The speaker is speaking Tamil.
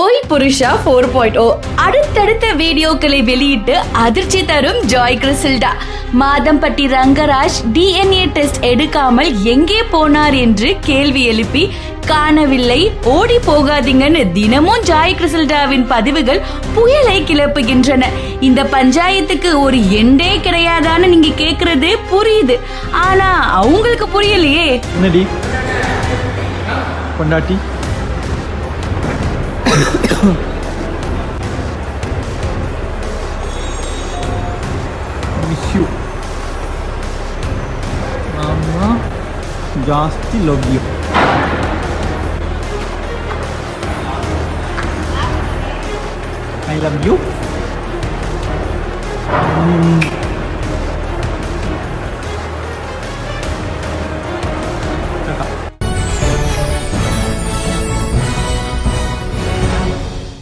ஓய் புருஷா ஃபோர் பாயிண்ட் ஓ அடுத்தடுத்த வீடியோக்களை வெளியிட்டு அதிர்ச்சி தரும் ஜாய் கிறிசில்டா. மாதம்பட்டி ரங்கராஜ் டிஎன்ஏ டெஸ்ட் எடுக்காமல் எங்கே போனார் என்று கேள்வி எழுப்பி காணவில்லை ஓடி போகாதீங்கன்னு தினமும் ஜாய் கிறிசில்டாவின் பதிவுகள் புயலை கிளப்புகின்றன. இந்த பஞ்சாயத்துக்கு ஒரு எண்டே கிடையாதான்னு நீங்க கேக்குறது புரியுது. ஆனா அவங்களுக்கு புரியலையே. Monsieur. Maman. Love you. I love you. Hmm.